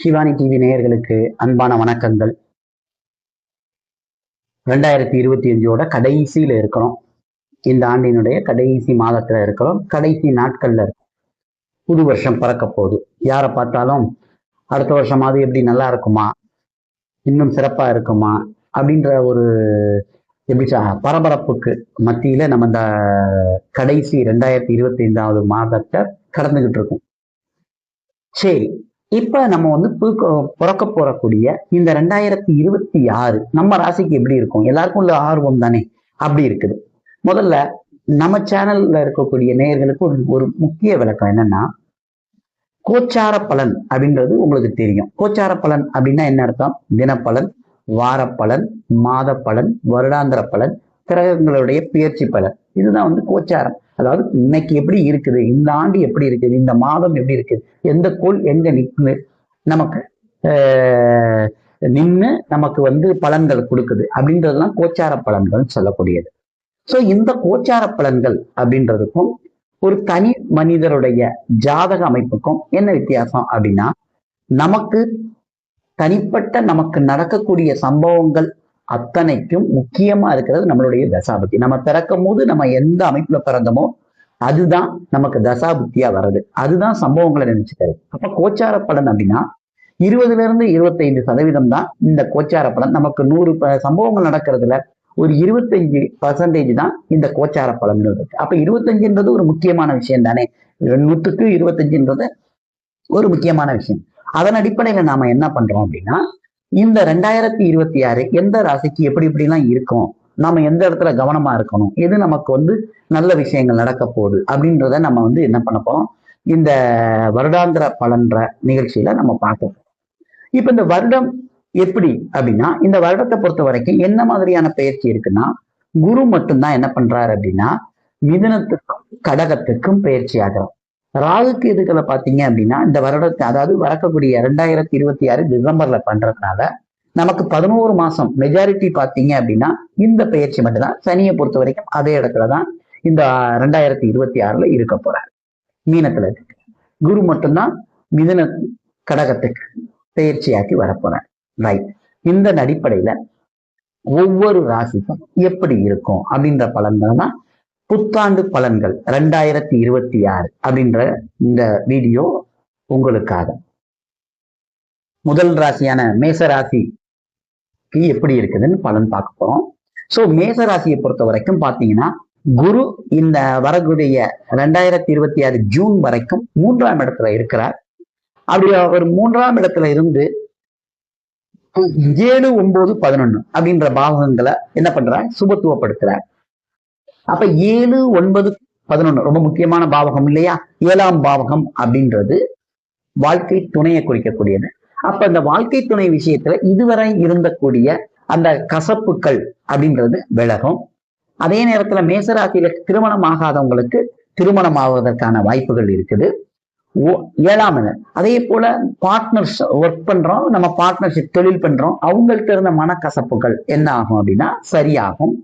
Shivani TV நேயர்களுக்கு அன்பான வணக்கங்கள். ரெண்டாயிரத்தி இருபத்தி அஞ்சோட கடைசியில இருக்கிறோம். இந்த ஆண்டினுடைய கடைசி மாதத்துல இருக்கிறோம். கடைசி நாட்கள்ல இருக்கும் புது வருஷம் பறக்க போகுது. யாரை பார்த்தாலும் அடுத்த வருஷமாவது எப்படி நல்லா இருக்குமா? இன்னும் சிறப்பா இருக்குமா? அப்படின்ற ஒரு எப்படி பரபரப்புக்கு மத்தியில நம்ம இந்த கடைசி ரெண்டாயிரத்தி இருபத்தி ஐந்தாவது மாதத்தை கடந்துகிட்டு இருக்கோம். சரி இப்ப நம்ம வந்து பிறக்க போறக்கூடிய இந்த ரெண்டாயிரத்தி இருபத்தி ஆறு நம்ம ராசிக்கு எப்படி இருக்கும்? எல்லாருக்கும் உள்ள ஆர்வம் தானே? அப்படி இருக்குது. முதல்ல நம்ம சேனல்ல இருக்கக்கூடிய நேயர்களுக்கு ஒரு ஒரு முக்கிய விளக்கம் என்னன்னா கோச்சார பலன் அப்படின்றது உங்களுக்கு தெரியும். கோச்சார பலன் அப்படின்னா என்ன அர்த்தம்? தினப்பலன் வாரப்பலன் மாத பலன் வருடாந்திர பலன் கிரகங்களுடைய பயிற்சி பலன். இதுதான் வந்து கோச்சாரம். அதாவது இன்னைக்கு எப்படி இருக்குது? இந்த ஆண்டு எப்படி இருக்குது? இந்த மாதம் எப்படி இருக்குது? எந்த கோள் எங்க நிற்குது நமக்கு ஆஹ், நின்னு நமக்கு வந்து பலன்கள் கொடுக்குது. அப்படின்றதுலாம் கோச்சார பலன்கள் சொல்லக்கூடியது. சோ இந்த கோச்சார பலன்கள் அப்படின்றதுக்கும் ஒரு தனி மனிதருடைய ஜாதக அமைப்புக்கும் என்ன வித்தியாசம் அப்படின்னா நமக்கு தனிப்பட்ட நமக்கு நடக்கக்கூடிய சம்பவங்கள் அத்தனைக்கும் முக்கியமா இருக்கிறது நம்மளுடைய தசாபுத்தி. நம்ம பிறக்கும் போது நம்ம எந்த அமைப்புல பிறந்தோமோ அதுதான் நமக்கு தசாபுத்தியா வர்றது. அதுதான் சம்பவங்களை நினைச்சுக்கிறது. அப்ப கோச்சார பலன் அப்படின்னா இருபதுல இருந்து இருபத்தைந்து சதவீதம் தான் இந்த கோச்சார பலன். நமக்கு நூறு ப- சம்பவங்கள் நடக்கிறதுல ஒரு இருபத்தஞ்சு பர்சன்டேஜ் தான் இந்த கோச்சார பலன் இருக்கு. அப்ப இருபத்தஞ்சுன்றது ஒரு முக்கியமான விஷயம் தானே? நூற்றுக்கு இருபத்தஞ்சுன்றது ஒரு முக்கியமான விஷயம். அதன் அடிப்படையில நாம என்ன பண்றோம் அப்படின்னா இந்த ரெண்டாயிரத்தி இருபத்தி ஆறு எந்த ராசிக்கு எப்படி இப்படிலாம் இருக்கும்? நாம எந்த இடத்துல கவனமா இருக்கணும்? எது நமக்கு வந்து நல்ல விஷயங்கள் நடக்க போகுது? அப்படின்றத நம்ம வந்து என்ன பண்ண போறோம்? இந்த வருடாந்திர பலன்ற நிகழ்ச்சியில நம்ம பார்க்க போறோம். இப்ப இந்த வருடம் எப்படி அப்படின்னா இந்த வருடத்தை பொறுத்த வரைக்கும் என்ன மாதிரியான பயிற்சி இருக்குன்னா குரு மட்டும்தான் என்ன பண்றாரு அப்படின்னா மிதுனத்துக்கும் கடகத்துக்கும் பயிற்சி ஆகிறோம் ராகுக்கு இதுகளை பார்த்தீங்க அப்படின்னா இந்த வருடத்தை அதாவது வரக்கூடிய ரெண்டாயிரத்தி இருபத்தி ஆறு டிசம்பர்ல பண்றதுனால நமக்கு பதினோரு மாசம் மெஜாரிட்டி பார்த்தீங்க அப்படின்னா இந்த பயிற்சி மட்டும்தான். சனியை பொறுத்த வரைக்கும் அதே இடத்துலதான் இந்த ரெண்டாயிரத்தி இருபத்தி ஆறுல இருக்க போறார். மீனத்துல இருக்கு. குரு மட்டும்தான் மிதன கடகத்துக்கு பயிற்சியாக்கி வரப்போறார். ரைட் இந்த அடிப்படையில ஒவ்வொரு ராசிக்கும் எப்படி இருக்கும் அப்படின்ற பலன்கள் தான் புத்தாண்டு பலன்கள் ரெண்டாயிரத்தி இருபத்தி ஆறு அப்படின்ற இந்த வீடியோ உங்களுக்காக. முதல் ராசியான மேச ராசிக்கு எப்படி இருக்குதுன்னு பலன் பார்க்க போறோம். சோ மேச ராசியை பொறுத்த வரைக்கும் பாத்தீங்கன்னா குரு இந்த வரக்கூடிய ரெண்டாயிரத்தி இருபத்தி ஆறு ஜூன் வரைக்கும் மூன்றாம் இடத்துல இருக்கிறார். அப்படி அவர் மூன்றாம் இடத்துல இருந்து ஏழு ஒன்பது பதினொன்னு அப்படின்ற பாகங்களை என்ன பண்றார்? சுபத்துவப்படுத்துறார். அப்ப ஏழு ஒன்பது பதினொன்னு ரொம்ப முக்கியமான பாவகம் இல்லையா? ஏழாம் பாவகம் அப்படின்றது வாழ்க்கை துணையை குறிக்கக்கூடியது. அப்ப இந்த வாழ்க்கை துணை விஷயத்துல இதுவரை இருந்தக்கூடிய அந்த கசப்புக்கள் அப்படின்றது விலகும். அதே நேரத்துல மேசராசியில திருமணம் ஆகாதவங்களுக்கு திருமணம் ஆவதற்கான வாய்ப்புகள் இருக்குது. ஏழாம் அதே போல பார்ட்னர்ஸ் ஒர்க் பண்றோம் நம்ம பார்ட்னர்ஷிப் தொழில் பண்றோம். அவங்கள்ட்ட இருந்த மனக்கசப்புகள் என்ன ஆகும் அப்படின்னா சரியாகும்.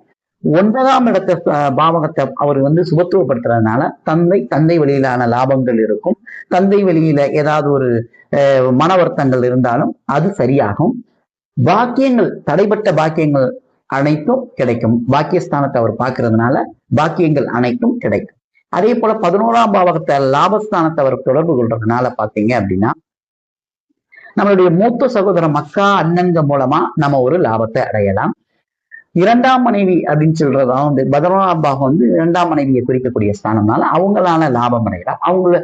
ஒன்பதாம் இடத்த பாவகத்தை அவர் வந்து சுபத்துவப்படுத்துறதுனால தந்தை தந்தை வழியிலான லாபங்கள் இருக்கும். தந்தை வழியில ஏதாவது ஒரு அஹ், மன வருத்தங்கள் இருந்தாலும் அது சரியாகும். பாக்கியங்கள் தடைப்பட்ட பாக்கியங்கள் அனைத்தும் கிடைக்கும். பாக்கியஸ்தானத்தை அவர் பார்க்கறதுனால பாக்கியங்கள் அனைத்தும் கிடைக்கும். அதே போல பதினோராம் பாவகத்தை லாபஸ்தானத்தை அவர் தொடர்பு கொள்றதுனால பாத்தீங்க அப்படின்னா நம்மளுடைய மூத்த சகோதர மக்கா அண்ணன்க மூலமா நம்ம ஒரு லாபத்தை அடையலாம். இரண்டாம் மனைவி அப்படின்னு சொல்றதா வந்து பதினோராம் பாகம் வந்து இரண்டாம் மனைவியை குறிக்கக்கூடிய ஸ்தானம்னால அவங்களால லாபம் அடையலாம் அவங்கள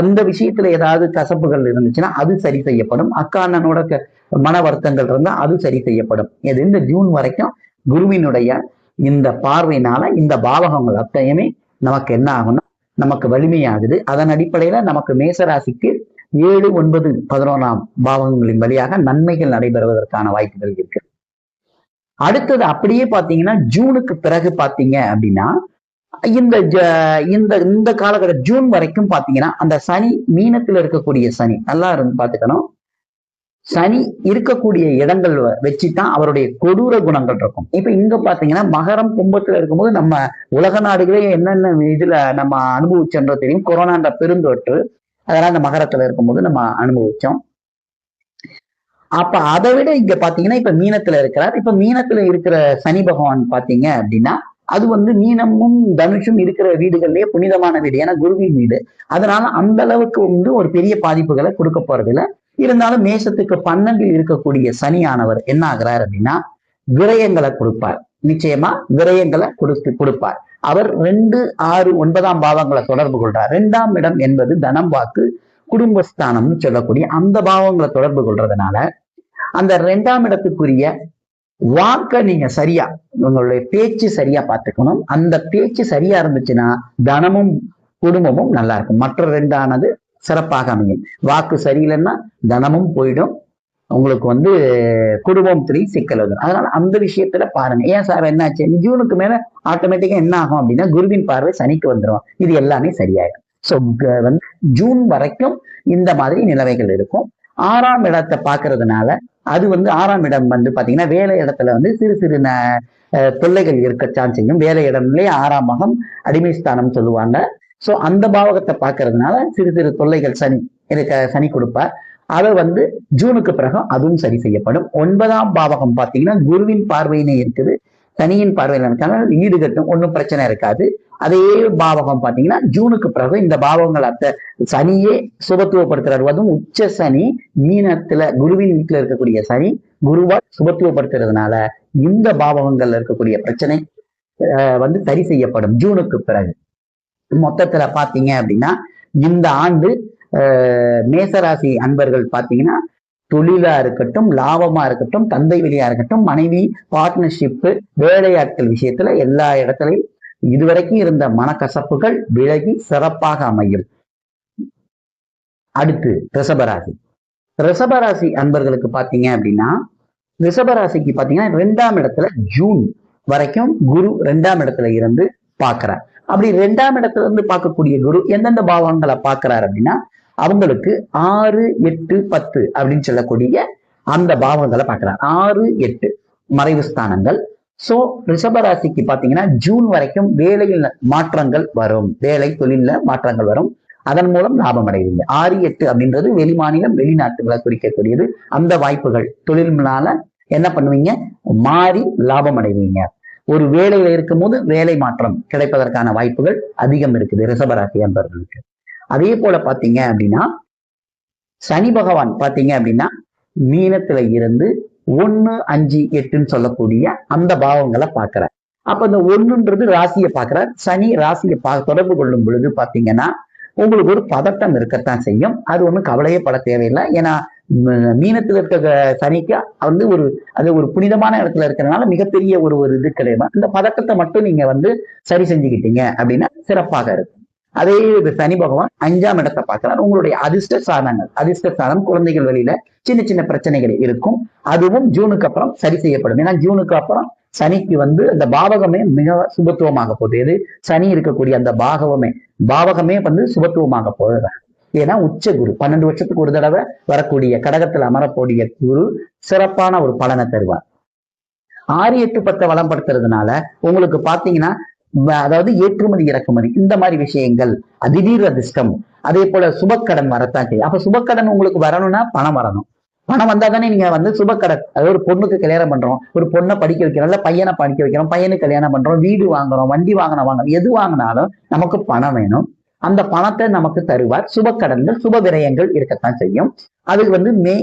அந்த விஷயத்துல ஏதாவது கசப்புகள் இருந்துச்சுன்னா அது சரி செய்யப்படும். அக்காண்ணனோட மன வருத்தங்கள் இருந்தா அது சரி செய்யப்படும். இது இந்த ஜூன் வரைக்கும் குருவினுடைய இந்த பார்வையினால இந்த பாவகங்கள் அத்தனையுமே நமக்கு என்ன ஆகும்னா நமக்கு வலிமையாகுது. அதன் அடிப்படையில நமக்கு மேசராசிக்கு ஏழு ஒன்பது பதினோராம் பாவகங்களின் வழியாக நன்மைகள் நடைபெறுவதற்கான வாய்ப்புகள் இருக்கு. அடுத்தது அப்படியே பாத்தீங்கன்னா ஜூனுக்கு பிறகு பாத்தீங்க அப்படின்னா இந்த ஜ- இந்த இந்த காலகட்ட ஜூன் வரைக்கும் பாத்தீங்கன்னா அந்த சனி மீனத்துல இருக்கக்கூடிய சனி நல்லா இருந்து பாத்துக்கணும் சனி இருக்கக்கூடிய இடங்கள் வ- வச்சுதான் அவருடைய கொடூர குணங்கள் இருக்கும். இப்ப இங்க பாத்தீங்கன்னா மகரம் கும்பத்துல இருக்கும்போது நம்ம உலக நாடுகளே என்னென்ன இதுல நம்ம அனுபவிச்சோன்ற தெரியும் கொரோனான்ற பெருந்தொற்று அதெல்லாம் அந்த மகரத்துல இருக்கும்போது நம்ம அனுபவிச்சோம். அப்ப அதை விட இங்க பாத்தீங்கன்னா இப்ப மீனத்துல இருக்கிறார். இப்ப மீனத்துல இருக்கிற சனி பகவான் பாத்தீங்க அப்படின்னா அது வந்து மீனமும் தனுஷும் இருக்கிற வீடுகள்லயே புனிதமான வீடு. ஏன்னா குருவின் வீடு. அதனால அந்த அளவுக்கு வந்து ஒரு பெரிய பாதிப்புகளை கொடுக்க போறது இருந்தாலும் மேசத்துக்கு பன்னெண்டில் இருக்கக்கூடிய சனியானவர் என்ன ஆகுறார் அப்படின்னா விரயங்களை கொடுப்பார். நிச்சயமா விரயங்களை கொடுத்து கொடுப்பார். அவர் ரெண்டு ஆறு ஒன்பதாம் பாவங்களை தொடர்பு கொள்றார். ரெண்டாம் இடம் என்பது தனம் வாக்கு குடும்பஸ்தானம்னு சொல்லக்கூடிய அந்த பாவங்களை தொடர்பு கொள்றதுனால அந்த ரெண்டாம் இடத்துக்குரிய வாக்க நீங்க சரியா உங்களுடைய பேச்சு சரியா பார்த்துக்கணும். அந்த பேச்சு சரியா இருந்துச்சுன்னா தனமும் குடும்பமும் நல்லா இருக்கும். மற்ற ரெண்டானது சிறப்பாக அமையும். வாக்கு சரியில்லைன்னா தனமும் போயிடும். உங்களுக்கு வந்து குடும்பம் திரும்பி சிக்கல் வரும் அதனால அந்த விஷயத்துல பாருங்க. ஏன் சார் என்னாச்சு? ஜூனுக்கு மேல ஆட்டோமேட்டிக்கா என்ன ஆகும் அப்படின்னா குருவின் பார்வை சனிக்கு வந்துடும் இது எல்லாமே சரியாயிடும். ஸோ வந்து ஜூன் வரைக்கும் இந்த மாதிரி நிலைமைகள் இருக்கும். ஆறாம் இடத்தை பார்க்கறதுனால அது வந்து ஆறாம் இடம் வந்து பார்த்தீங்கன்னா வேலை இடத்துல வந்து சிறு சிறு ந- தொல்லைகள் இருக்கத்தான் செய்யும். வேலை இடம்லயே ஆறாம் மகம் அடிமை ஸ்தானம் சொல்லுவாங்க. ஸோ அந்த பாவகத்தை பார்க்கறதுனால சிறு சிறு தொல்லைகள் சனி இருக்க சனி கொடுப்பார். அதை வந்து ஜூனுக்கு பிறகு அதுவும் சரி செய்யப்படும். ஒன்பதாம் பாவகம் பார்த்தீங்கன்னா குருவின் பார்வையினே இருக்குது. சனியின் பார்வையில் இருக்காங்க ஈடுகட்டும் ஒன்றும் பிரச்சனை இருக்காது. அதே பாவகம் பாத்தீங்கன்னா ஜூனுக்கு பிறகு இந்த பாவகங்கள் அத்த சனியே சுபத்துவப்படுத்துறாரு. அதுவும் உச்ச சனி மீனத்துல குருவின் வீட்டுல இருக்கக்கூடிய சனி குருவா சுபத்துவப்படுத்துறதுனால இந்த பாவகங்கள்ல இருக்கக்கூடிய பிரச்சனை அஹ், வந்து சரி செய்யப்படும் ஜூனுக்கு பிறகு. மொத்தத்துல பாத்தீங்க அப்படின்னா இந்த ஆண்டு அஹ், மேசராசி அன்பர்கள் பாத்தீங்கன்னா தொழிலா இருக்கட்டும் லாபமா இருக்கட்டும் தந்தை வழியா இருக்கட்டும் மனைவி பார்ட்னர்ஷிப்பு வேலையாட்கள் விஷயத்துல எல்லா இடத்துலையும் இதுவரைக்கும் இருந்த மனக்கசப்புகள் விலகி சிறப்பாக அமையும். அடுத்து ரிஷபராசி ரிஷபராசி அன்பர்களுக்கு பாத்தீங்க அப்படின்னா ரிஷபராசிக்கு பாத்தீங்கன்னா ரெண்டாம் இடத்துல ஜூன் வரைக்கும் குரு ரெண்டாம் இடத்துல இருந்து பார்க்கிறார். அப்படி ரெண்டாம் இடத்துல இருந்து பார்க்கக்கூடிய குரு எந்தெந்த பாவங்களை பார்க்கிறார் அப்படின்னா அவங்களுக்கு ஆறு எட்டு பத்து அப்படின்னு சொல்லக்கூடிய அந்த பாவங்களை பார்க்கிறார். ஆறு எட்டு மறைவு ஸ்தானங்கள். சோ ரிஷபராசிக்கு பாத்தீங்கன்னா ஜூன் வரைக்கும் வேலையில் மாற்றங்கள் வரும். வேலை தொழில்ல மாற்றங்கள் வரும். அதன் மூலம் லாபம் அடைவீங்க. ஆறு எட்டு அப்படின்றது வெளிமாநிலம் வெளிநாட்டுகளை குறிக்கக்கூடியது. அந்த வாய்ப்புகள் தொழில்னால என்ன பண்ணுவீங்க? மாறி லாபம் அடைவீங்க. ஒரு வேலையில இருக்கும்போது வேலை மாற்றம் கிடைப்பதற்கான வாய்ப்புகள் அதிகம் இருக்குது ரிஷபராசி என்பவர்களுக்கு அதே போல பாத்தீங்க அப்படின்னா சனி பகவான் பாத்தீங்க அப்படின்னா மீனத்துல இருந்து ஒன்று அஞ்சு எட்டுன்னு சொல்லக்கூடிய அந்த பாவங்களை பார்க்கிறார் அப்ப இந்த ஒண்ணுன்றது ராசியை பார்க்கிறார் சனி ராசியை பா தொடர்பு கொள்ளும் பொழுது பாத்தீங்கன்னா உங்களுக்கு ஒரு பதட்டம் இருக்கத்தான் செய்யும். அது ஒண்ணும் கவலையே பட தேவையில்லை. ஏன்னா மீனத்தில் மீனத்துல இருக்க சனிக்கு வந்து ஒரு அது ஒரு புனிதமான இடத்துல இருக்கிறதுனால மிகப்பெரிய ஒரு ஒரு இது கிடையாது. இந்த பதட்டத்தை மட்டும் நீங்க வந்து சரி செஞ்சுக்கிட்டீங்க அப்படின்னா சிறப்பாக இருக்கும். அதே இது சனி பகவான் அஞ்சாம் இடத்தை பார்க்கிறார். உங்களுடைய அதிர்ஷ்ட சாதனங்கள் அதிர்ஷ்ட சாதனம் குழந்தைகள் வழியில சின்ன சின்ன பிரச்சனைகள் இருக்கும். அதுவும் ஜூனுக்கு அப்புறம் சரி செய்யப்படும். ஏன்னா ஜூனுக்கு அப்புறம் சனிக்கு வந்து அந்த பாவகமே மிக சுபத்துவமாக போகுது. எது? சனி இருக்கக்கூடிய அந்த பாகவமே. பாவகமே வந்து சுபத்துவமாக போகுது. ஏன்னா உச்ச குரு பன்னெண்டு வருஷத்துக்கு ஒரு தடவை வரக்கூடிய கடகத்தில் அமரக்கூடிய குரு சிறப்பான ஒரு பலனை தருவார். ஆறு எட்டு பத்தை வளம்படுத்துறதுனால உங்களுக்கு பாத்தீங்கன்னா அதாவது ஏற்றுமதி இறக்குமதி இந்த மாதிரி விஷயங்கள் அதிதீர் அதிர்ஷ்டம் அதே போல சுபக்கடன் வரத்தான் செய்யும். அப்ப சுபக்கடன் உங்களுக்கு வரணும்னா பணம் வரணும். பணம் வந்தா தானே நீங்க வந்து சுபக்கடன் அதாவது ஒரு பொண்ணுக்கு கல்யாணம் பண்றோம் ஒரு பொண்ணை படிக்க வைக்கிறோம் இல்ல பையனை படிக்க வைக்கிறோம் பையனுக்கு கல்யாணம் பண்றோம் வீடு வாங்குறோம் வண்டி வாங்கின வாங்குறோம் எது வாங்கினாலும் நமக்கு பணம் வேணும். அந்த பணத்தை நமக்கு தருவார். சுபக்கடன்கள் சுப விரயங்கள் இருக்கத்தான் செய்யும். அது வந்து மே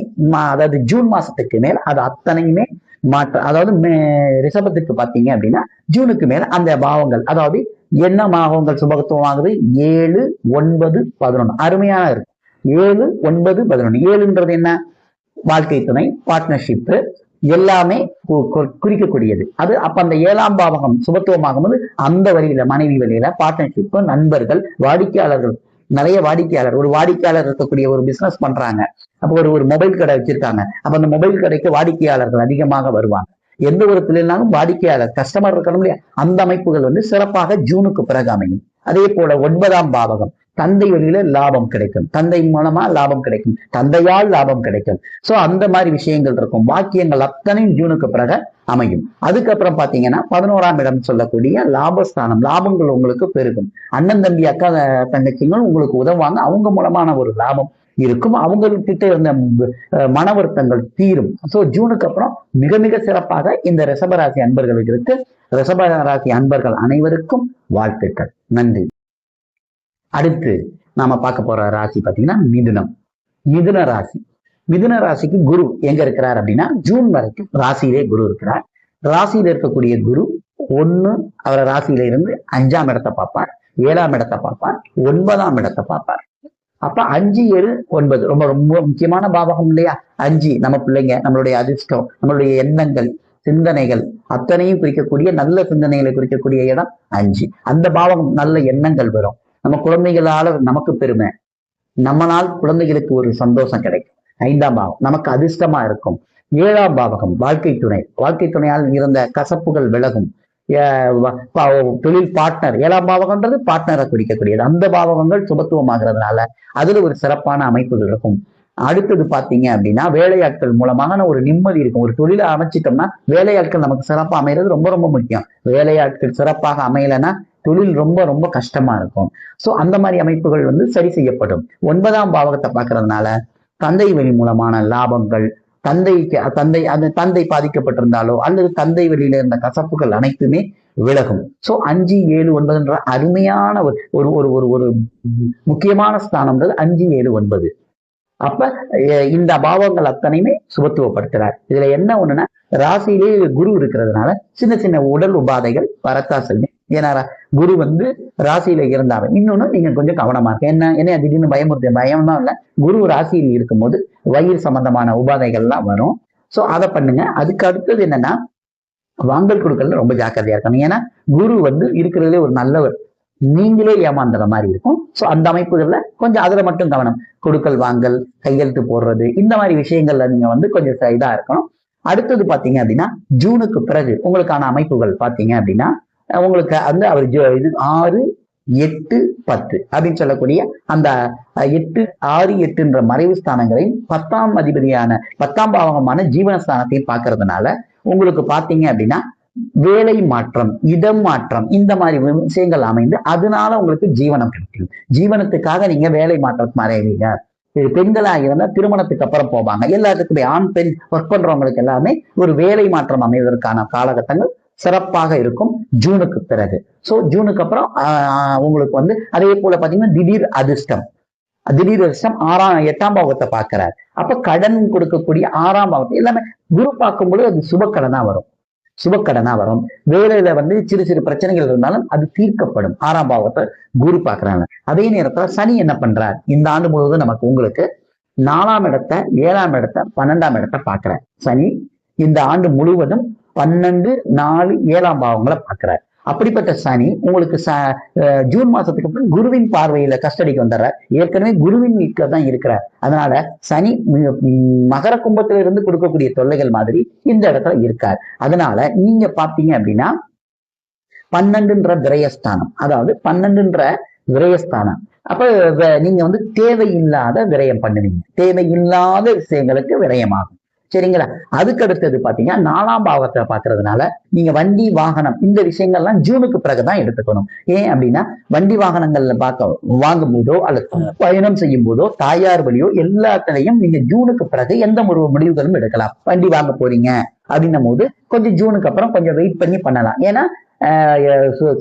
அதாவது ஜூன் மாசத்துக்கு மேல் அது அத்தனையுமே மாற்ற அதாவது ரிஷபத்துக்கு பார்த்தீங்க அப்படின்னா ஜூனுக்கு மேல அந்த பாவங்கள். அதாவது என்ன பாவங்கள் சுபத்துவம் ஆகுது ஏழு ஒன்பது பதினொன்று அருமையான இருக்கு ஏழு ஒன்பது பதினொன்று ஏழுன்றது என்ன? வாழ்க்கை துணை பார்ட்னர்ஷிப் எல்லாமே குறிக்கக்கூடியது. அது அப்ப அந்த ஏழாம் பாவகம் சுபத்துவமாகும் போது அந்த வழியில மனைவி வழியில பார்ட்னர்ஷிப் நண்பர்கள் வாடிக்கையாளர்கள் நிறைய வாடிக்கையாளர் ஒரு வாடிக்கையாளர் இருக்கக்கூடிய ஒரு பிசினஸ் பண்றாங்க. அப்போ ஒரு ஒரு மொபைல் கடை வச்சிருக்காங்க. அப்ப அந்த மொபைல் கடைக்கு வாடிக்கையாளர்கள் அதிகமாக வருவாங்க. எந்த ஒரு தொழிலாலும் வாடிக்கையாளர் கஸ்டமர் இருக்கணும் இல்லையா? அந்த அமைப்புகள் வந்து சிறப்பாக ஜூனுக்கு பிறகு அமையும். அதே போல ஒன்பதாம் பாவகம். தந்தை வழியில லாபம் கிடைக்கும். தந்தை மூலமா லாபம் கிடைக்கும். தந்தையால் லாபம் கிடைக்கும். சோ அந்த மாதிரி விஷயங்கள் இருக்கும். வாக்கியங்கள் அத்தனையும் ஜூனுக்கு பிறகு அமையும். அதுக்கப்புறம் பாத்தீங்கன்னா பதினோராம் இடம் சொல்லக்கூடிய லாபஸ்தானம். லாபங்கள் உங்களுக்கு பெருகும். அண்ணன் தம்பி அக்கா தங்கச்சிங்கள் உங்களுக்கு உதவுவாங்க. அவங்க மூலமான ஒரு லாபம் இருக்கும். அவங்கக்கிட்ட இருந்த மன வருத்தங்கள் தீரும். ஸோ ஜூனுக்கு அப்புறம் மிக மிக சிறப்பாக இந்த ரிஷபராசி அன்பர்களுக்கு இருக்கு ரிஷபராசி அன்பர்கள் அனைவருக்கும் வாழ்த்துக்கள். நன்றி. அடுத்து நாம பார்க்க போற ராசி பார்த்தீங்கன்னா மிதுனம். மிதுன ராசி. மிதுன ராசிக்கு குரு எங்க இருக்கிறார் அப்படின்னா ஜூன் வரைக்கும் ராசியிலே குரு இருக்கிறார். ராசியில இருக்கக்கூடிய குரு ஒண்ணு அவரை ராசியில இருந்து அஞ்சாம் இடத்தை பார்ப்பார் ஏழாம் இடத்தை பார்ப்பார் ஒன்பதாம் இடத்தை பார்ப்பார். அப்ப அஞ்சு ஏழு ஒன்பது ரொம்ப ரொம்ப முக்கியமான பாவகம் இல்லையா? அஞ்சு நம்ம பிள்ளைங்க நம்மளுடைய அதிர்ஷ்டம் நம்மளுடைய எண்ணங்கள் சிந்தனைகள் அத்தனையும் குறிக்கக்கூடிய நல்ல சிந்தனைகளை குறிக்கக்கூடிய இடம் அஞ்சு. அந்த பாவகம் நல்ல எண்ணங்கள் வரும். நம்ம குழந்தைகளால நமக்கு பெருமை. நம்மளால் குழந்தைகளுக்கு ஒரு சந்தோஷம் கிடைக்கும். ஐந்தாம் பாவம் நமக்கு அதிர்ஷ்டமா இருக்கும். ஏழாம் பாவகம் வாழ்க்கை துணை. வாழ்க்கை துணையால் இருந்த கசப்புகள் விலகும். தொழில் பார்ட்னர் ஏழாம் பாவகம்ன்றது பார்ட்னரை குறிக்கக்கூடியது. அந்த பாவகங்கள் சுபத்துவமாகிறதுனால அதுல ஒரு சிறப்பான அமைப்புகள் இருக்கும். அடுத்தது பாத்தீங்க அப்படின்னா வேலையாட்கள் மூலமான ஒரு நிம்மதி இருக்கும். ஒரு தொழிலை அமைச்சிட்டோம்னா வேலையாட்கள் நமக்கு சிறப்பா அமைகிறது ரொம்ப ரொம்ப முக்கியம். வேலையாட்கள் சிறப்பாக அமையலைன்னா தொழில் ரொம்ப ரொம்ப கஷ்டமா இருக்கும். ஸோ அந்த மாதிரி அமைப்புகள் வந்து சரி செய்யப்படும். ஒன்பதாம் பாவகத்தை பார்க்கறதுனால தந்தை வழி மூலமான லாபங்கள் தந்தைக்கு தந்தை அந்த தந்தை பாதிக்கப்பட்டிருந்தாலோ அல்லது தந்தை வழியில இருந்த கசப்புகள் அனைத்துமே விலகும். ஸோ அஞ்சு ஏழு ஒன்பதுன்ற அருமையான ஒரு ஒரு ஒரு ஒரு ஒரு முக்கியமான ஸ்தானம்ன்றது அஞ்சு ஏழு ஒன்பது. அப்ப அஹ் இந்த பாவங்கள் அத்தனையுமே சுபத்துவப்படுத்துறார். இதுல என்ன ஒண்ணுன்னா ராசியிலே குரு இருக்கிறதுனால சின்ன சின்ன உடல் உபாதைகள் வரத்தா ஏன்னா குரு வந்து ராசியில இருந்தாலும் இன்னொன்னு நீங்க கொஞ்சம் கவனமா இருக்கு என்ன என்ன திடீர்னு பயமுறுத்த பயம்னா இல்ல. குரு ராசியில் இருக்கும்போது வயிறு சம்பந்தமான உபாதைகள்லாம் வரும். சோ அதை பண்ணுங்க. அதுக்கு அடுத்தது என்னன்னா வாங்கல் கொடுக்கல ரொம்ப ஜாக்கிரதையா இருக்கணும். ஏன்னா குரு வந்து இருக்கிறதுலே ஒரு நல்லவர். நீங்களே ஏமாந்துற மாதிரி இருக்கும். சோ அந்த அமைப்புகள்ல கொஞ்சம் அதுல மட்டும் கவனம். கொடுக்கல் வாங்கல் கையெழுத்து போடுறது இந்த மாதிரி விஷயங்கள்ல நீங்க வந்து கொஞ்சம் இதா இருக்கணும். அடுத்தது பாத்தீங்க அப்படின்னா ஜூனுக்கு பிறகு உங்களுக்கான அமைப்புகள் பாத்தீங்க அப்படின்னா உங்களுக்கு அந்த அவர் இது ஆறு எட்டு பத்து அப்படின்னு சொல்லக்கூடிய அந்த எட்டு ஆறு எட்டுன்ற மறைவு ஸ்தானங்களையும் பத்தாம் அதிபதியான பத்தாம் பாவகமான ஜீவனஸ்தானத்தையும் பார்க்கறதுனால உங்களுக்கு பாத்தீங்க அப்படின்னா வேலை மாற்றம் இடம் மாற்றம் இந்த மாதிரி விஷயங்கள் அமைந்து அதனால உங்களுக்கு ஜீவனம் கிடைக்கும். ஜீவனத்துக்காக நீங்க வேலை மாற்றம் மறைவீங்க பெண்களாக இருந்தால் திருமணத்துக்கு அப்புறம் போவாங்க. எல்லாத்துக்குமே ஆண் பெண் ஒர்க் பண்றவங்களுக்கு எல்லாமே ஒரு வேலை மாற்றம் அமைவதற்கான காலகட்டங்கள் சிறப்பாக இருக்கும் ஜூனுக்கு பிறகு. சோ ஜூனுக்கு அப்புறம் ஆஹ், உங்களுக்கு வந்து அதே போல பாத்தீங்கன்னா திடீர் அதிர்ஷ்டம். திடீர் அதிர்ஷ்டம் ஆறாம் எட்டாம் பாவத்தை பார்க்கிறார். அப்ப கடன் கொடுக்கக்கூடிய ஆறாம் பாவத்தை எல்லாமே குரு பார்க்கும்போது அது சுபக்கடனா வரும். சுபக்கடனா வரும். வேலையில வந்து சிறு சிறு பிரச்சனைகள் இருந்தாலும் அது தீர்க்கப்படும். ஆறாம் பாவத்தை குரு பார்க்கறாங்க. அதே நேரத்துல சனி என்ன பண்றார்? இந்த ஆண்டு முழுவதும் நமக்கு உங்களுக்கு நாலாம் இடத்தை ஏழாம் இடத்தை பன்னெண்டாம் இடத்தை பார்க்கிறார். சனி இந்த ஆண்டு முழுவதும் பன்னெண்டு நாலு ஏழாம் பாவங்களை பார்க்கிறார். அப்படிப்பட்ட சனி உங்களுக்கு ச அஹ் ஜூன் மாசத்துக்கு அப்புறம் குருவின் பார்வையில கஸ்டடிக்கு வந்துடுறார். ஏற்கனவே குருவின் வீட்டில் தான் இருக்கிறார். அதனால சனி மகர கும்பத்துல இருந்து கொடுக்கக்கூடிய தொல்லைகள் மாதிரி இந்த இடத்துல இருக்கார். அதனால நீங்க பாத்தீங்க அப்படின்னா பன்னெண்டுன்ற விரயஸ்தானம். அதாவது பன்னெண்டுன்ற விரயஸ்தானம். அப்ப நீங்க வந்து தேவையில்லாத விரயம் பண்ணுவீங்க. தேவையில்லாத விஷயங்களுக்கு விரயமாகும். சரிங்களா? அதுக்கு அடுத்தது பாத்தீங்கன்னா நாலாம் பாவத்தை பாக்குறதுனால நீங்க வண்டி வாகனம் இந்த விஷயங்கள்லாம் ஜூனுக்கு பிறகுதான் எடுத்துக்கணும். ஏன் அப்படின்னா வண்டி வாகனங்கள்ல பார்க்க வாங்கும் போதோ அல்லது பயணம் செய்யும் போதோ தாயார் வழியோ எல்லாத்துலயும் நீங்க ஜூனுக்கு பிறகு எந்த ஒரு முடிவுகளும் எடுக்கலாம். வண்டி வாங்க போறீங்க அப்படின்னும் போது கொஞ்சம் ஜூனுக்கு அப்புறம் கொஞ்சம் வெயிட் பண்ணி பண்ணலாம். ஏன்னா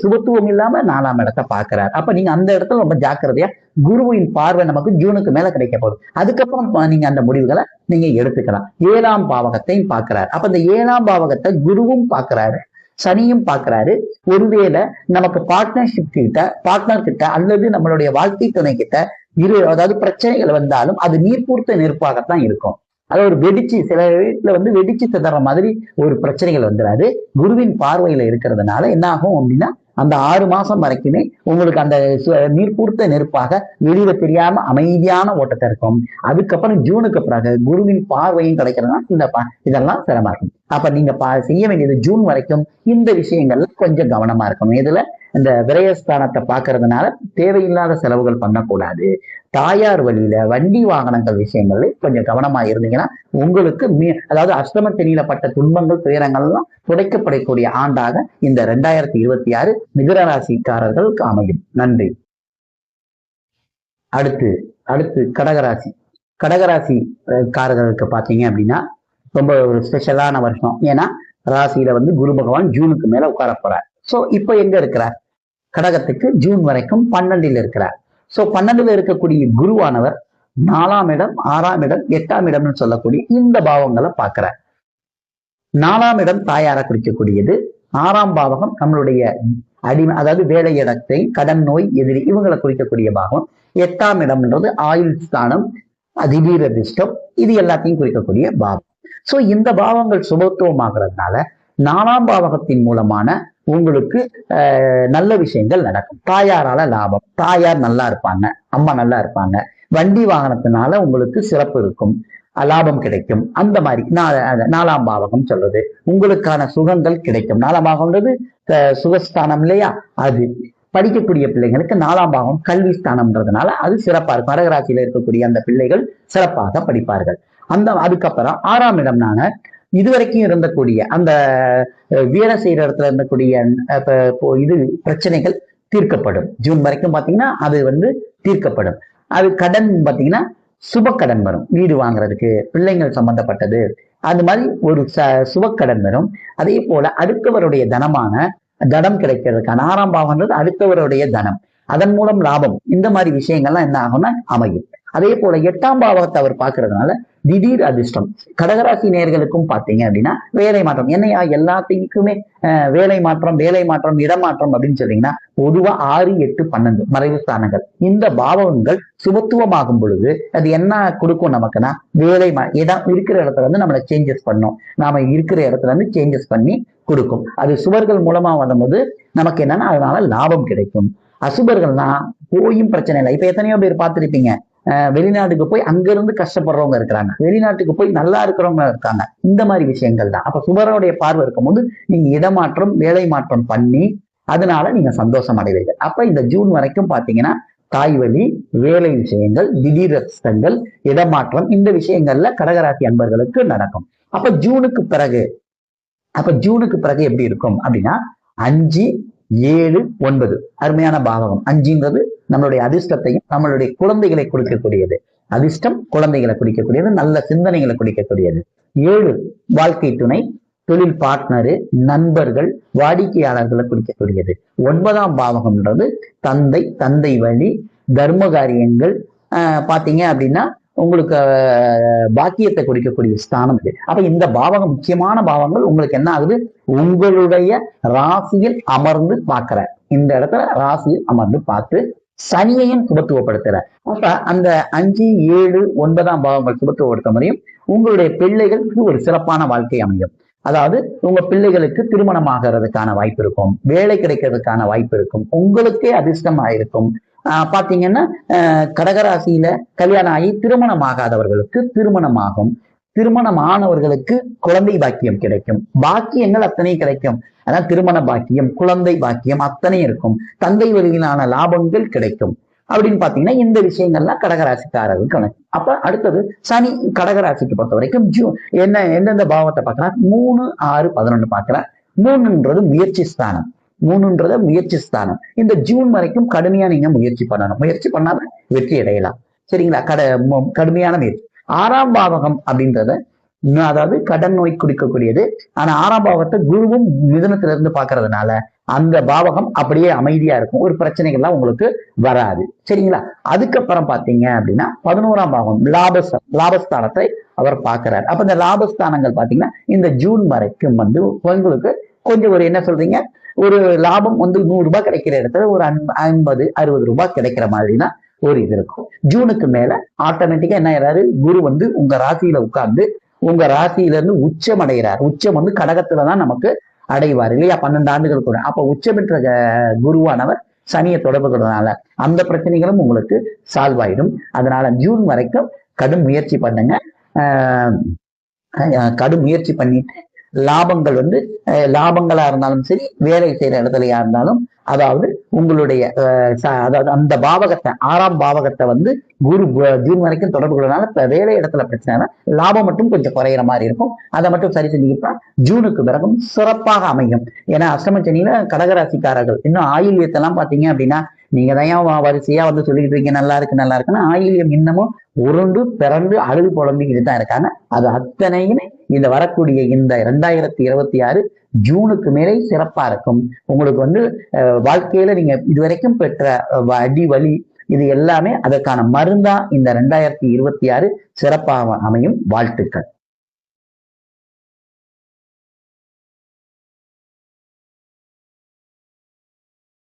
சுபத்துவம் இல்லாம நாலாம் இடத்தை பாக்குறாரு அப்ப நீங்க அந்த இடத்துல ரொம்ப ஜாக்கிரதையா குருவின் பார்வை நமக்கு ஜூனுக்கு மேல கிடைக்க போகுது. அதுக்கப்புறம் நீங்க அந்த முடிவுகளை நீங்க எடுத்துக்கலாம். ஏழாம் பாவகத்தையும் பாக்குறாரு அப்ப இந்த ஏழாம் பாவகத்தை குருவும் பாக்குறாரு சனியும் பார்க்கிறாரு. ஒருவேளை நமக்கு பார்ட்னர்ஷிப் கிட்ட பார்ட்னர் கிட்ட அல்லது நம்மளுடைய வாழ்க்கை துணை கிட்ட இரு அதாவது பிரச்சனைகள் வந்தாலும் அது நீர்பூர்த்த நெருப்பாகத்தான் இருக்கும். அது ஒரு வெடிச்சு சில வீட்டுல வந்து வெடிச்சு சிதற மாதிரி ஒரு பிரச்சனைகள் வந்துடாது குருவின் பார்வையில இருக்கிறதுனால என்ன ஆகும் அப்படின்னா அந்த ஆறு மாசம் வரைக்குமே உங்களுக்கு அந்த நீர் பூர்த்த நெருப்பாக வெளியில தெரியாம அமைதியான ஓட்டத்தை இருக்கும். அதுக்கப்புறம் ஜூனுக்கு பிறகு குருவின் பார்வையும் கிடைக்கிறதுனா இந்த இதெல்லாம் சிரமம். இருக்கும் அப்ப நீங்க பா- செய்ய வேண்டியது ஜூன் வரைக்கும் இந்த விஷயங்கள்ல கொஞ்சம் கவனமா இருக்கணும். இதுல இந்த விரயஸ்தானத்தை பார்க்கறதுனால தேவையில்லாத செலவுகள் பண்ணக்கூடாது. தாயார் வழியில வண்டி வாகனங்கள் விஷயங்கள்ல கொஞ்சம் கவனமா இருந்தீங்கன்னா உங்களுக்கு மீ- அதாவது அஷ்டம தெரியப்பட்ட துன்பங்கள் துயரங்கள்லாம் துடைக்கப்படக்கூடிய ஆண்டாக இந்த ரெண்டாயிரத்தி இருபத்தி ஆறு மிதுனராசிக்காரர்களுக்கு அமையும். நன்றி. அடுத்து அடுத்து கடகராசி. கடகராசி அஹ், காரர்களுக்கு பார்த்தீங்க அப்படின்னா ரொம்ப ஒரு ஸ்பெஷலான வருஷம். ஏன்னா ராசியில வந்து குரு பகவான் ஜூனுக்கு மேல உட்கார போறார் ஸோ இப்போ எங்க இருக்கிறார்? கடகத்துக்கு ஜூன் வரைக்கும் பன்னெண்டில் இருக்கிறார். ஸோ பன்னெண்டுல இருக்கக்கூடிய குருவானவர் நாலாம் இடம் ஆறாம் இடம் எட்டாம் இடம்னு சொல்லக்கூடிய இந்த பாவங்களை பார்க்கிறார். நாலாம் இடம் தாயார குறிக்கக்கூடியது. ஆறாம் பாவகம் நம்மளுடைய அடிமை அதாவது வேலை இடத்தை கடன் நோய் எதிரி இவங்களை குறிக்கக்கூடிய பாவம். எட்டாம் இடம்ன்றது ஆயுள் ஸ்தானம் அதிபீர அதிர்ஷ்டம் இது எல்லாத்தையும் குறிக்கக்கூடிய பாவம். சோ இந்த பாவங்கள் சுபத்துவமாகிறதுனால நாலாம் பாவகத்தின் மூலமான உங்களுக்கு நல்ல விஷயங்கள் நடக்கும். தாயாரால லாபம். தாயார் நல்லா இருப்பாங்க. அம்மா நல்லா இருப்பாங்க. வண்டி வாகனத்தினால உங்களுக்கு சிறப்பு இருக்கும். லாபம் கிடைக்கும். அந்த மாதிரி நாலாம் பாவகம் சொல்றது. உங்களுக்கான சுகங்கள் கிடைக்கும். நாலாம் பாகம்ன்றது சுகஸ்தானம் இல்லையா? அது. படிக்கக்கூடிய பிள்ளைங்களுக்கு நாலாம் பாகம் கல்வி ஸ்தானம்ன்றதுனால அது சிறப்பா இருக்கும். கடகராசியில இருக்கக்கூடிய அந்த பிள்ளைகள் சிறப்பாக படிப்பார்கள். அந்த அதுக்கப்புறம் ஆறாம் இடம் நாங்க இதுவரைக்கும் இருந்தக்கூடிய அந்த வேலை செய்யற இடத்துல இருந்தக்கூடிய இப்போ இது பிரச்சனைகள் தீர்க்கப்படும். ஜூன் வரைக்கும் பாத்தீங்கன்னா அது வந்து தீர்க்கப்படும். அது கடன் பாத்தீங்கன்னா சுப கடன் வரும். வீடு வாங்குறதுக்கு பிள்ளைங்கள் சம்பந்தப்பட்டது. அது மாதிரி ஒரு ச சுபக்கடன் வரும். அதே போல அடுத்தவருடைய தனமான தனம் கிடைக்கிறதுக்கான ஆறாம் பாவம்ன்றது அடுத்தவருடைய தனம். அதன் மூலம் லாபம். இந்த மாதிரி விஷயங்கள்லாம் என்ன ஆகும்னா அமையும். அதே போல எட்டாம் பாவத்தை அவர் பார்க்கறதுனால திடீர் அதிர்ஷ்டம். கடகராசி நேர்களுக்கும் பார்த்தீங்க அப்படின்னா வேலை மாற்றம். என்னையா எல்லாத்துக்குமே வேலை மாற்றம் வேலை மாற்றம் இடமாற்றம் அப்படின்னு சொன்னீங்கன்னா பொதுவா ஆறு எட்டு பன்னெண்டு மறைவு ஸ்தானங்கள். இந்த பாவகங்கள் சுபத்துவமாகும் பொழுது அது என்ன கொடுக்கும் நமக்குன்னா வேலை இடம் இருக்கிற இடத்துல வந்து நம்மளை சேஞ்சஸ் பண்ணும். நாம இருக்கிற இடத்துல இருந்து சேஞ்சஸ் பண்ணி கொடுக்கும். அது சுவர்கள் மூலமா வரும்போது நமக்கு என்னன்னா அதனால லாபம் கிடைக்கும். அசுபர்கள்னா போயும் பிரச்சனை இல்லை. இப்ப எத்தனையோ பேர் பார்த்திருப்பீங்க. வெளிநாட்டுக்கு போய் அங்கிருந்து கஷ்டப்படுறவங்க இருக்கிறாங்க. வெளிநாட்டுக்கு போய் நல்லா இருக்கிறவங்க இருக்காங்க. இந்த மாதிரி விஷயங்கள் தான். அப்ப சுபருடைய பார்வை இருக்கும்போது நீங்க இடமாற்றம் வேலை மாற்றம் பண்ணி அதனால நீங்க சந்தோஷம் அடைவீர்கள். அப்ப இந்த ஜூன் வரைக்கும் பாத்தீங்கன்னா தாய் வழி வேலை விஷயங்கள் திடீர் ரத்தங்கள் இடமாற்றம் இந்த விஷயங்கள்ல கடகராசி அன்பர்களுக்கு நடக்கும். அப்ப ஜூனுக்கு பிறகு அப்ப ஜூனுக்கு பிறகு எப்படி இருக்கும் அப்படின்னா அஞ்சு ஏழு ஒன்பது. அருமையான பாவகம். அஞ்சுங்கிறது நம்மளுடைய அதிர்ஷ்டத்தையும் நம்மளுடைய குழந்தைகளை கொடுக்கக்கூடியது. அதிர்ஷ்டம் குழந்தைகளை குறிக்கக்கூடியது நல்ல சிந்தனைகளை குடிக்கக்கூடியது. ஏழு வாழ்க்கை துணை தொழில் பார்ட்னரு நண்பர்கள் வாடிக்கையாளர்களை குறிக்கக்கூடியது ஒன்பதாம் பாவகம்ன்றது தந்தை தந்தை வழி தர்ம காரியங்கள் ஆஹ் பாத்தீங்க அப்படின்னா உங்களுக்கு பாக்கியத்தை குறிக்கக்கூடிய ஸ்தானம் இது. அப்ப இந்த பாவகம் முக்கியமான பாவங்கள் உங்களுக்கு என்ன ஆகுது? உங்களுடைய ராசியில் அமர்ந்து பார்க்கிற இந்த இடத்துல ராசியில் அமர்ந்து பார்த்து சனியையும் சுபத்துவப்படுத்துற. அப்ப அந்த அஞ்சு ஏழு ஒன்பதாம் பாவங்கள் சுபத்துவப்படுத்த முடியும் உங்களுடைய பிள்ளைகளுக்கு ஒரு சிறப்பான வாழ்க்கை அமையும். அதாவது உங்க பிள்ளைகளுக்கு திருமணம் ஆகிறதுக்கான வாய்ப்பு இருக்கும். வேலை கிடைக்கிறதுக்கான வாய்ப்பு இருக்கும். உங்களுக்கே அதிர்ஷ்டமா இருக்கும் ஆஹ் பாத்தீங்கன்னா கடகராசியில கல்யாணம் ஆகி திருமணம் ஆகாதவர்களுக்கு திருமணம் ஆகும். திருமணம் ஆனவர்களுக்கு குழந்தை பாக்கியம் கிடைக்கும். பாக்கியங்கள் அத்தனை கிடைக்கும். அதான் திருமண பாக்கியம் குழந்தை பாக்கியம் அத்தனை இருக்கும். தந்தை வழியிலான லாபங்கள் கிடைக்கும். அப்படின்னு பாத்தீங்கன்னா இந்த விஷயங்கள்லாம் கடகராசிக்காரர்கள் கணக்கு. அப்ப அடுத்தது சனி கடகராசிக்கு பொறுத்த வரைக்கும் ஜூ என்ன எந்தெந்த பாவத்தை பார்க்கலாம்? மூணு ஆறு பதினொன்னு பார்க்கலாம். மூணுன்றது முயற்சி ஸ்தானம். மூணுன்றத முயற்சி ஸ்தானம். இந்த ஜூன் வரைக்கும் கடுமையா நீங்க முயற்சி பண்ணணும். முயற்சி பண்ணாம வெற்றி அடையலாம் சரிங்களா? கட மு- கடுமையான முயற்சி. ஆறாம் பாவகம் அப்படின்றத இன்னும் அதாவது கடன் நோய் குடிக்கக்கூடியது. ஆனா ஆறாம் பாவத்தை குருவும் மிதனத்துல இருந்து பாக்குறதுனால அந்த பாவகம் அப்படியே அமைதியா இருக்கும். ஒரு பிரச்சனைகள்லாம் உங்களுக்கு வராது. சரிங்களா? அதுக்கப்புறம் பாத்தீங்க அப்படின்னா பதினோராம் பாவம் லாபஸ்த லாபஸ்தானத்தை அவர் பாக்குறாரு அப்ப இந்த லாபஸ்தானங்கள் பாத்தீங்கன்னா இந்த ஜூன் வரைக்கும் வந்து உங்களுக்கு கொஞ்சம் ஒரு என்ன சொல்றீங்க? ஒரு லாபம் வந்து நூறு ரூபாய் கிடைக்கிற இடத்துல ஒரு ஐம்பது அறுபது ரூபாய் கிடைக்கிற மாதிரி தான் ஒரு இது இருக்கும். ஜூனுக்கு மேல ஆட்டோமேட்டிக்கா என்ன ஆயிடுறாரு குரு வந்து உங்க ராசியில உட்கார்ந்து உங்க ராசியில இருந்து உச்சம் அடைகிறார் உச்சம் வந்து கடகத்துல தான் நமக்கு அடைவார் இல்லையா? பன்னெண்டு ஆண்டுகள் கூட. அப்ப உச்சம் பெற்ற குருவானவர் சனியை தொடர்பு அந்த பிரச்சனைகளும் உங்களுக்கு சால்வ் ஆயிடும். அதனால ஜூன் வரைக்கும் கடும் முயற்சி பண்ணுங்க. ஆஹ் கடும் முயற்சி பண்ணிட்டு லாபங்கள் வந்து லாபங்களா இருந்தாலும் சரி வேலை செய்யற இடத்துலயா இருந்தாலும் அதாவது உங்களுடைய அதாவது அந்த பாவகத்தை ஆறாம் பாவகத்தை வந்து குரு ஜூன் வரைக்கும் தொடர்பு கொள்றதுனால இப்போ வேலை இடத்துல பிரச்சனை லாபம் மட்டும் கொஞ்சம் குறையிற மாதிரி இருக்கும். அதை மட்டும் சரி செஞ்சுக்கிட்டா ஜூனுக்கு பிறகும் சிறப்பாக அமையும். ஏன்னா அஷ்டம சனியில கடகராசிக்காரர்கள் இன்னும் ஆயுள்யத்தெல்லாம் பார்த்தீங்க அப்படின்னா நீங்க தான் வரிசையா வந்து சொல்லிட்டு இருக்கீங்க? நல்லா இருக்கு நல்லா இருக்குன்னா ஆயுள்யம் இன்னமும் உருண்டு பிறண்டு அழுது புலம்பிக்கிட்டு தான் இருக்காங்க. அது அத்தனையுமே இந்த வரக்கூடிய இந்த ரெண்டாயிரத்தி இருபத்தி ஆறு ஜூனுக்கு மேலே சிறப்பா இருக்கும். உங்களுக்கு வந்து அஹ், வாழ்க்கையில நீங்க இதுவரைக்கும் பெற்ற அடி வலி இது எல்லாமே அதற்கான மருந்தா இந்த ரெண்டாயிரத்தி இருபத்தி ஆறு சிறப்பாக அமையும். வாழ்த்துக்கள்.